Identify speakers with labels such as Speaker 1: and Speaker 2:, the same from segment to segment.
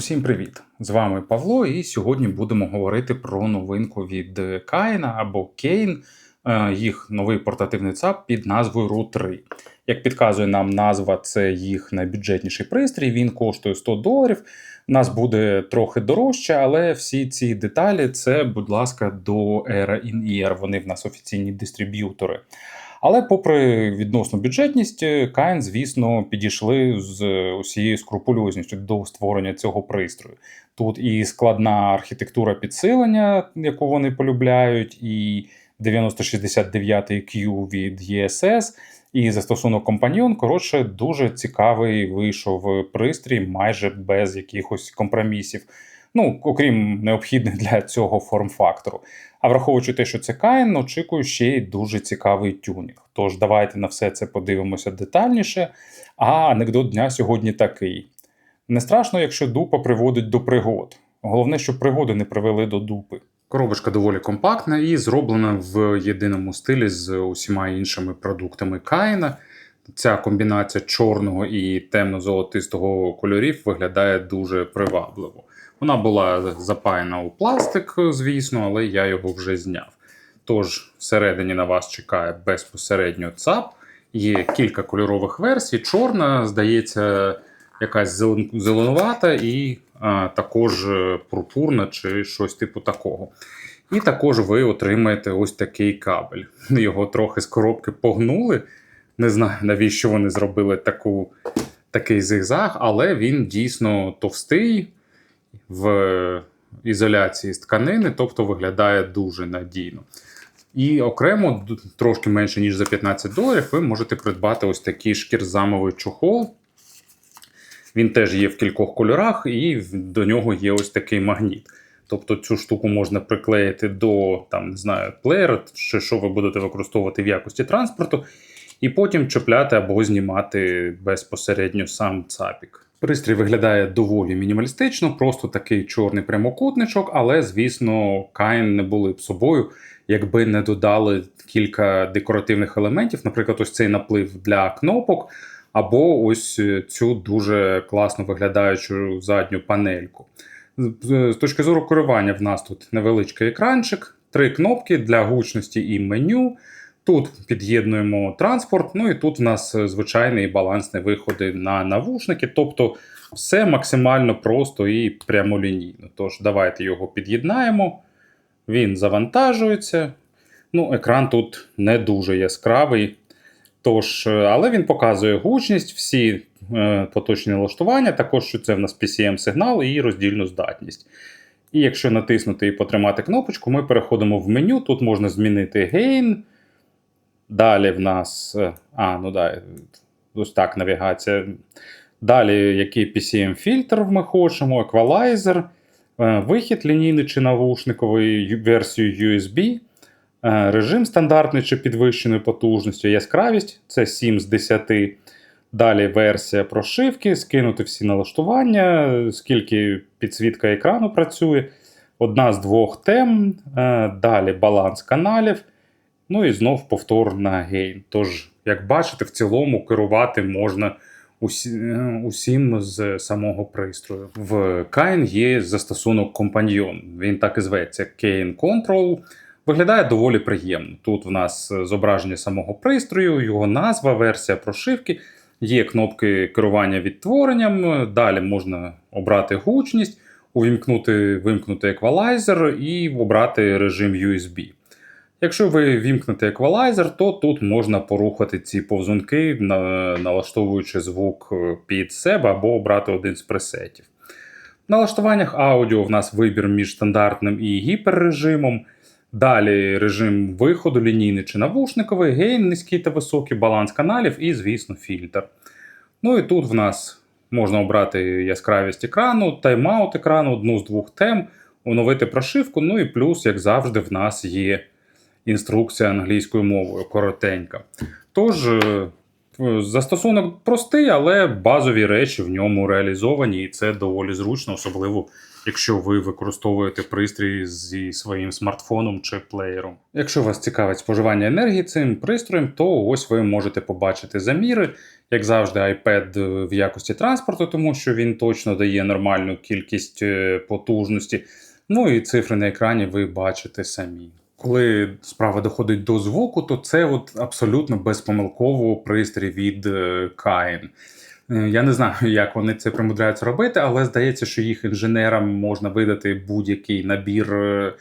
Speaker 1: Усім привіт! З вами Павло, і сьогодні будемо говорити про новинку від Каїна або Кейн, е, їх новий портативний ЦАП під назвою RU 3. Як підказує нам назва, це їх найбюджетніший пристрій, він коштує 100 доларів. Нас буде трохи дорожче, але всі ці деталі це, будь ласка, до Era in-Ear. Вони в нас офіційні дистриб'ютори. Але, попри відносну бюджетність, Каїн, звісно, підійшли з усією скрупульозністю до створення цього пристрою. Тут і складна архітектура підсилення, яку вони полюбляють, і 9069 Q від ESS, і застосунок компаньйон. Коротше, дуже цікавий вийшов пристрій, майже без якихось компромісів. Ну, окрім необхідних для цього форм-фактору. А враховуючи те, що це Каїн, очікую ще й дуже цікавий тюнінг. Тож давайте на все це подивимося детальніше. А анекдот дня сьогодні такий: не страшно, якщо дупа приводить до пригод. Головне, щоб пригоди не привели до дупи. Коробочка доволі компактна і зроблена в єдиному стилі з усіма іншими продуктами Каїна. Ця комбінація чорного і темно-золотистого кольорів виглядає дуже привабливо. Вона була запаяна у пластик, звісно, але я його вже зняв. Тож, всередині на вас чекає безпосередньо ЦАП. Є кілька кольорових версій. Чорна, здається, якась зеленувата і а, також пурпурна чи щось типу такого. І також ви отримаєте ось такий кабель. Його трохи з коробки погнули. Не знаю, навіщо вони зробили таку, такий зигзаг, але він дійсно товстий в ізоляції з тканини, тобто виглядає дуже надійно. І окремо, трошки менше, ніж за 15 доларів, ви можете придбати ось такий шкірзамовий чохол. Він теж є в кількох кольорах, і до нього є ось такий магніт. Тобто цю штуку можна приклеїти до там, не знаю, плеєра, чи що ви будете використовувати в якості транспорту, і потім чіпляти або знімати безпосередньо сам цапік. Пристрій виглядає доволі мінімалістично, просто такий чорний прямокутничок, але, звісно, Каїн не були б собою, якби не додали кілька декоративних елементів, наприклад, ось цей наплив для кнопок, або ось цю дуже класно виглядаючу задню панельку. З точки зору керування, в нас тут невеличкий екранчик, три кнопки для гучності і меню. Тут під'єднуємо транспорт, ну і тут в нас звичайний балансний виходи на навушники. Тобто все максимально просто і прямолінійно. Тож, давайте його під'єднаємо. Він завантажується. Ну, Екран тут не дуже яскравий. Тож, Але він показує гучність, всі е, поточні налаштування, також що це в нас PCM-сигнал і роздільну здатність. І якщо натиснути і потримати кнопочку, ми переходимо в меню. Тут можна змінити гейн. Далі в нас. Е, а, ну да, ось так навігація. Далі який PCM-фільтр ми хочемо, еквалайзер, е, вихід лінійний чи навушниковий версію USB, е, режим стандартний чи підвищеною потужністю, яскравість це 7 з 10. Далі версія прошивки, скинути всі налаштування, скільки підсвітка екрану працює. Одна з двох тем. Далі баланс каналів. Ну і знов повтор на гейн. Тож, як бачите, в цілому керувати можна усі, е, усім з самого пристрою. В Kain є застосунок компаньйон. Він так і зветься Kain Control. Виглядає доволі приємно. Тут в нас зображення самого пристрою, його назва, версія прошивки. Є кнопки керування відтворенням. Далі можна обрати гучність, увімкнути вимкнути еквалайзер і обрати режим USB. Якщо ви вімкнете еквалайзер, то тут можна порухати ці повзунки, налаштовуючи звук е, під себе або обрати один з пресетів. В налаштуваннях аудіо в нас вибір між стандартним і гіперрежимом. Далі режим виходу, лінійний чи навушниковий, гейн, низький та високий, баланс каналів і, звісно, фільтр. Ну і тут в нас можна обрати яскравість екрану, тайм-аут екрану, одну з двох тем, оновити прошивку. Ну і плюс, як завжди, в нас є інструкція англійською мовою коротенька. Тож, е, застосунок простий, але базові речі в ньому реалізовані, і це доволі зручно, особливо. Якщо ви використовуєте пристрій зі своїм смартфоном чи плеєром. Якщо вас цікавить споживання енергії цим пристроєм, то ось ви можете побачити заміри Як завжди, iPad в якості транспорту, тому що він точно дає нормальну кількість е, потужності. Ну і цифри на екрані ви бачите самі. Коли справа доходить до звуку, то це от абсолютно безпомилково пристрій від е, Kain. Е, Я не знаю, як вони це примудряються робити, але здається, що їх інженерам можна видати будь-який набір е,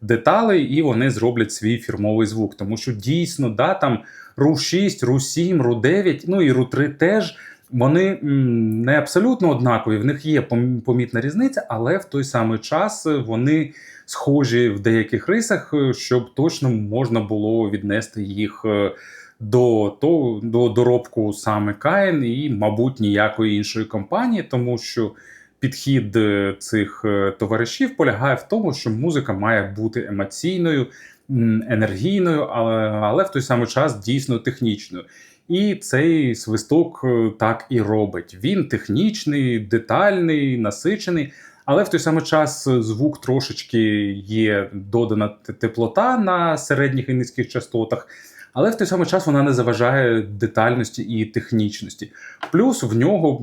Speaker 1: деталей, і вони зроблять свій фірмовий звук. Тому що дійсно, да, там RU 6, RU 7, RU 9, ну і RU 3 теж. Вони не абсолютно однакові, в них є пом- помітна різниця, але в той самий час вони схожі в деяких рисах, е, щоб точно можна було віднести їх е, до, то, до доробку саме Kain і, мабуть, ніякої іншої компанії, тому що підхід е, цих товаришів полягає в тому, що музика має бути емоційною, енергійною, але, але в той самий час дійсно технічною. І цей свисток е, так і робить. Він технічний, детальний, насичений. Але в той самий час е, звук трошечки є додана теплота на середніх і низьких частотах, але в той самий час вона не заважає детальності і технічності. Плюс в нього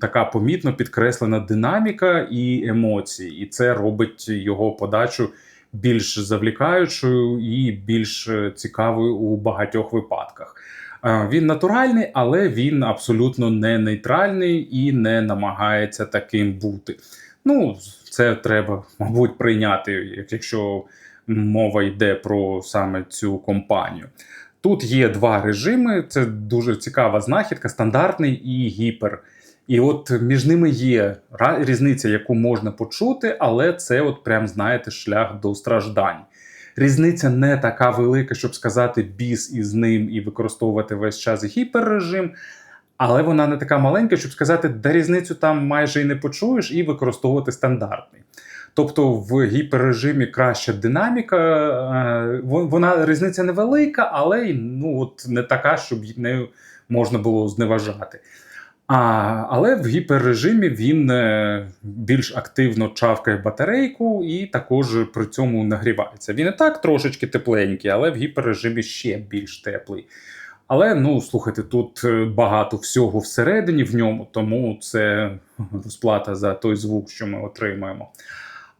Speaker 1: така помітно підкреслена динаміка і емоції, і це робить його подачу більш завлікаючою і більш е, цікавою у багатьох випадках. Е, Він натуральний, але він абсолютно не нейтральний і не намагається таким бути. Ну, це треба, мабуть, прийняти, якщо мова йде про саме цю компанію. Тут є два режими. Це дуже цікава знахідка: стандартний і гіпер. І от між ними є різниця, яку можна почути, але це, от прям знаєте, шлях до страждань. Різниця не така велика, щоб сказати біс із ним і використовувати весь час гіперрежим. Але вона не така маленька, щоб сказати, де різницю там майже і не почуєш, і використовувати стандартний. Тобто в гіперрежимі краща динаміка, е, вон- вона різниця невелика, але ну, от не така, щоб нею можна було зневажати. А, але в гіперрежимі він е, більш активно чавкає батарейку і також при цьому нагрівається. Він і так трошечки тепленький, але в гіперрежимі ще більш теплий. Але ну слухайте, тут е, багато всього всередині в ньому, тому це розплата за той звук, що ми отримуємо.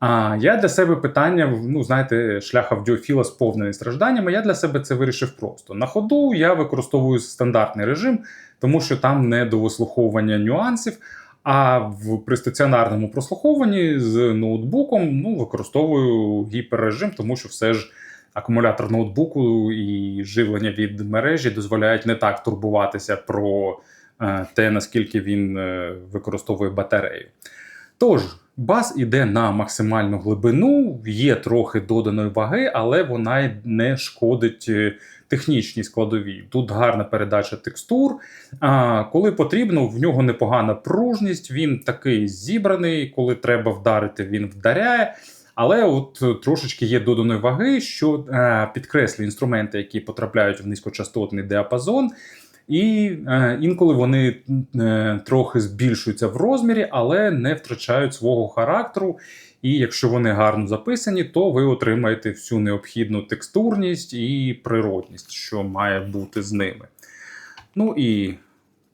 Speaker 1: А я для себе питання, ну знаєте, шлях аудіофіла сповнений стражданнями. Я для себе це вирішив просто. На ходу я використовую стандартний режим, тому що там не до вислуховування нюансів. А в при стаціонарному прослуховуванні з ноутбуком ну, використовую гіперрежим, тому що все ж акумулятор ноутбуку і живлення від мережі дозволяють не так турбуватися про е, те, наскільки він е, використовує батарею. Тож, бас іде на максимальну глибину, є трохи доданої ваги, але вона не шкодить е, технічній складовій. Тут гарна передача текстур. А, коли потрібно, в нього непогана пружність, він такий зібраний, коли треба вдарити, він вдаряє. Але от е, трошечки є доданої ваги, що е, підкреслює інструменти, які потрапляють в низькочастотний діапазон. І е, інколи вони е, трохи збільшуються в розмірі, але не втрачають свого характеру. І якщо вони гарно записані, то ви отримаєте всю необхідну текстурність і природність, що має бути з ними. Ну і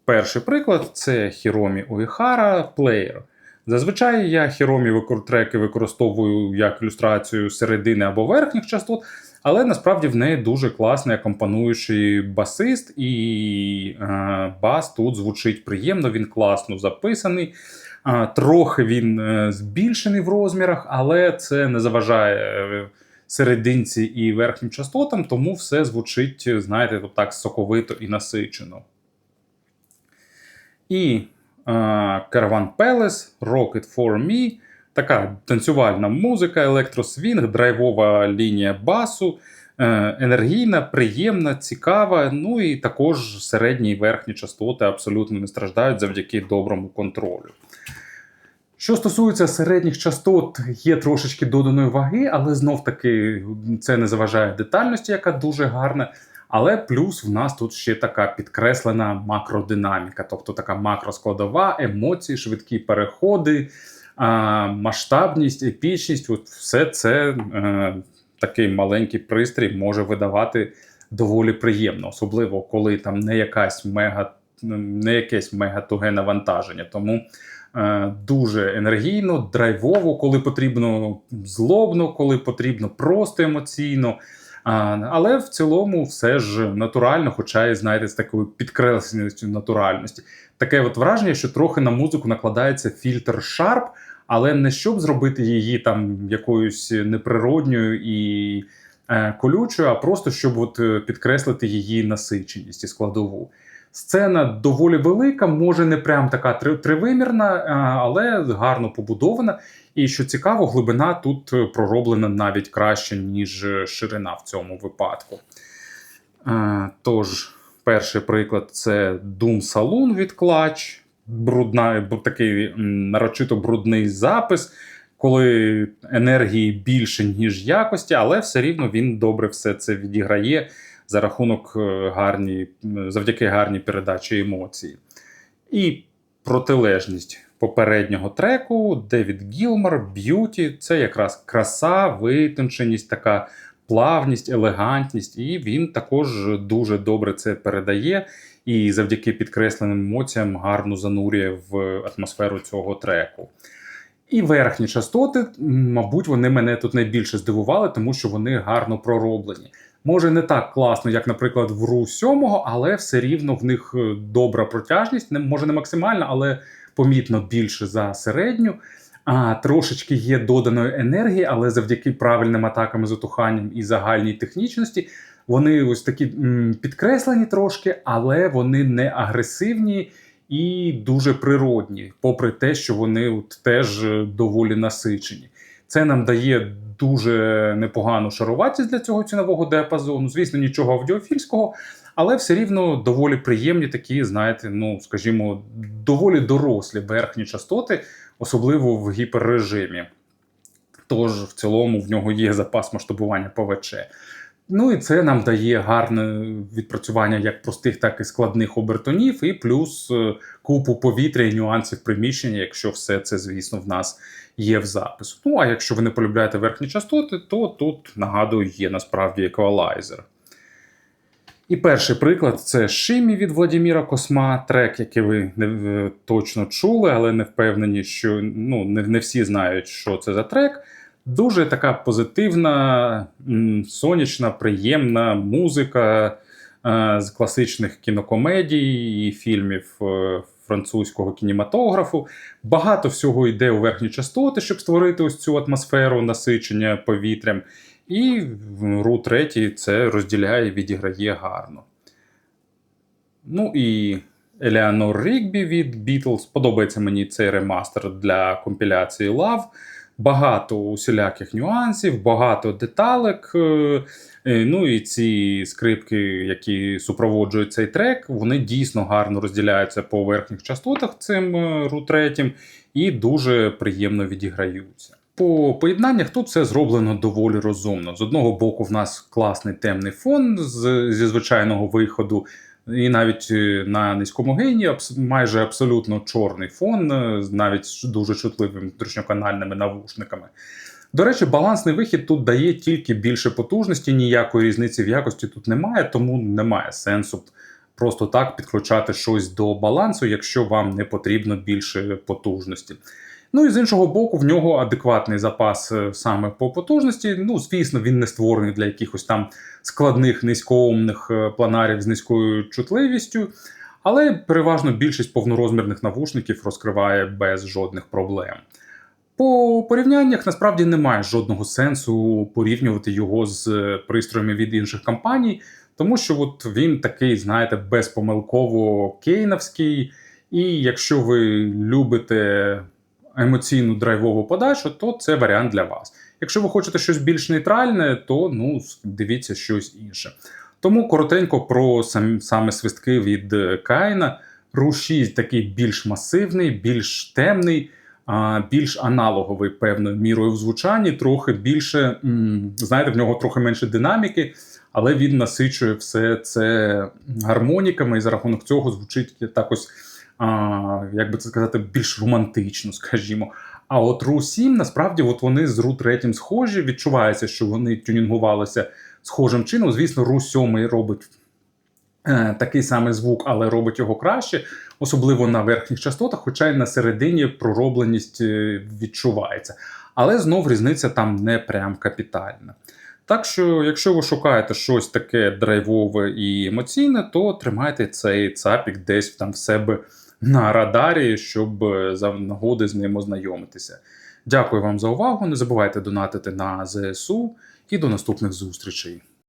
Speaker 1: перший приклад це Hiromi Uehara Player. Зазвичай я викор- треки використовую як ілюстрацію середини або верхніх частот, але насправді в неї дуже класний акомпануючий басист, і е, бас тут звучить приємно, він класно записаний. Трохи він е, збільшений в розмірах, але це не заважає е, серединці і верхнім частотам, тому все звучить, знаєте, так соковито і насичено. І е, Caravan Palace, Rocket for Me. Така танцювальна музика, електросвінг, драйвова лінія басу, е, енергійна, приємна, цікава. Ну і також середні і верхні частоти абсолютно не страждають завдяки доброму контролю. Що стосується середніх частот, є трошечки доданої ваги, але знов таки це не заважає детальності, яка дуже гарна. Але плюс в нас тут ще така підкреслена макродинаміка, тобто така макроскладова, емоції, швидкі переходи, масштабність, епічність от все це е, такий маленький пристрій може видавати доволі приємно, особливо коли там не якась мега не якесь мегатуге навантаження. Тому е, дуже енергійно, драйвово, коли потрібно злобно, коли потрібно просто емоційно. Але в цілому все ж натурально, хоча і знаєте, з такою підкресленістю натуральності. Таке от враження, що трохи на музику накладається фільтр Sharp, але не щоб зробити її там якоюсь неприродньою і е, колючою, а просто щоб от е, підкреслити її насиченість і складову. Сцена доволі велика, може не прям така тривимірна, але гарно побудована. І що цікаво, глибина тут е, пророблена навіть краще, ніж е, ширина в цьому випадку. Е, Тож, перший приклад це Doom Saloon від Clutch. Брудна, такий нарочито брудний запис, коли енергії більше, ніж якості, але все рівно він добре все це відіграє за рахунок е, гарні, завдяки гарній передачі емоцій. І протилежність попереднього треку Девід Гілмор, Б'юті це якраз краса, витонченість, така плавність, елегантність, і він також дуже добре це передає. І завдяки підкресленим емоціям гарно занурює в атмосферу цього треку. І верхні частоти, мабуть, вони мене тут найбільше здивували, тому що вони гарно пророблені. Може, не так класно, як, наприклад, в Ру 7, але все рівно в них е, добра протяжність, не може не максимальна, але помітно більше за середню. А трошечки є доданої енергії, але завдяки правильним атакам з отуханням і загальній технічності вони ось такі підкреслені трошки, але вони не агресивні і дуже природні, попри те, що вони от теж е, доволі насичені. Це нам дає дуже непогану шаруватість для цього цінового діапазону. Звісно, нічого аудіофільського, але все рівно доволі приємні такі, знаєте, ну скажімо, доволі дорослі верхні частоти, особливо в гіперрежимі. Тож в цілому в нього є запас масштабування ПВЧ. Ну і це нам дає гарне відпрацювання як простих, так і складних обертонів, і плюс е, купу повітря і нюансів приміщення, якщо все це, звісно, в нас є в запису. Ну а якщо ви не полюбляєте верхні частоти, то тут нагадую є насправді еквалайзер. І перший приклад це Шимі від Владіміра Косма, трек, який ви не е, точно чули, але не впевнені, що ну, не, не всі знають, що це за трек. Дуже така позитивна, сонячна, приємна музика е, з класичних кінокомедій і фільмів е, французького кінематографу. Багато всього йде у верхні частоти, щоб створити ось цю атмосферу насичення повітрям. І Ру 3 це розділяє, відіграє гарно. Ну і Елеонор Рігбі від Beatles. Подобається мені цей ремастер для компіляції Love. Багато усіляких нюансів, багато деталек. е, е, Ну і ці скрипки, які супроводжують цей трек, вони дійсно гарно розділяються по верхніх частотах цим е, ру третім і дуже приємно відіграються. По поєднаннях тут все зроблено доволі розумно. З одного боку, в нас класний темний фон з, зі звичайного виходу, і навіть е, на низькому гейні майже абсолютно чорний фон, е, навіть з дуже чутливими внутрішньоканальними навушниками. До речі, балансний вихід тут дає тільки більше потужності, ніякої різниці в якості тут немає, тому немає сенсу просто так підключати щось до балансу, якщо вам не потрібно більше потужності. Ну і з іншого боку, в нього адекватний запас е, саме по потужності. Ну, звісно, він не створений для якихось там складних низькоумних е, планарів з низькою чутливістю, але переважно більшість повнорозмірних навушників розкриває без жодних проблем. По порівняннях насправді немає жодного сенсу порівнювати його з е, пристроями від інших компаній, тому що от він такий, знаєте, безпомилково кейновський. І якщо ви любите емоційну драйвову подачу, то це варіант для вас. Якщо ви хочете щось більш нейтральне, то ну, дивіться щось інше. Тому коротенько про сам, саме свистки від е, Кайна. Ру 6 такий більш масивний, більш темний, більш аналоговий певною мірою в звучанні, трохи більше, знаєте, в нього трохи менше динаміки, але він насичує все це гармоніками, і за рахунок цього звучить так ось, а, як би це сказати, більш романтично, скажімо. А от Ру 7, насправді, от вони з Ру 3 схожі, відчувається, що вони тюнінгувалися схожим чином. Звісно, Ру 7 робить е, такий самий звук, але робить його краще, особливо на верхніх частотах, хоча й на середині проробленість е, відчувається. Але знов різниця там не прям капітальна. Так що, якщо ви шукаєте щось таке драйвове і емоційне, то тримайте цей цапік десь там в себе на радарі, щоб е, за нагоди з ним ознайомитися. Дякую вам за увагу. Не забувайте донатити на ЗСУ і до наступних зустрічей.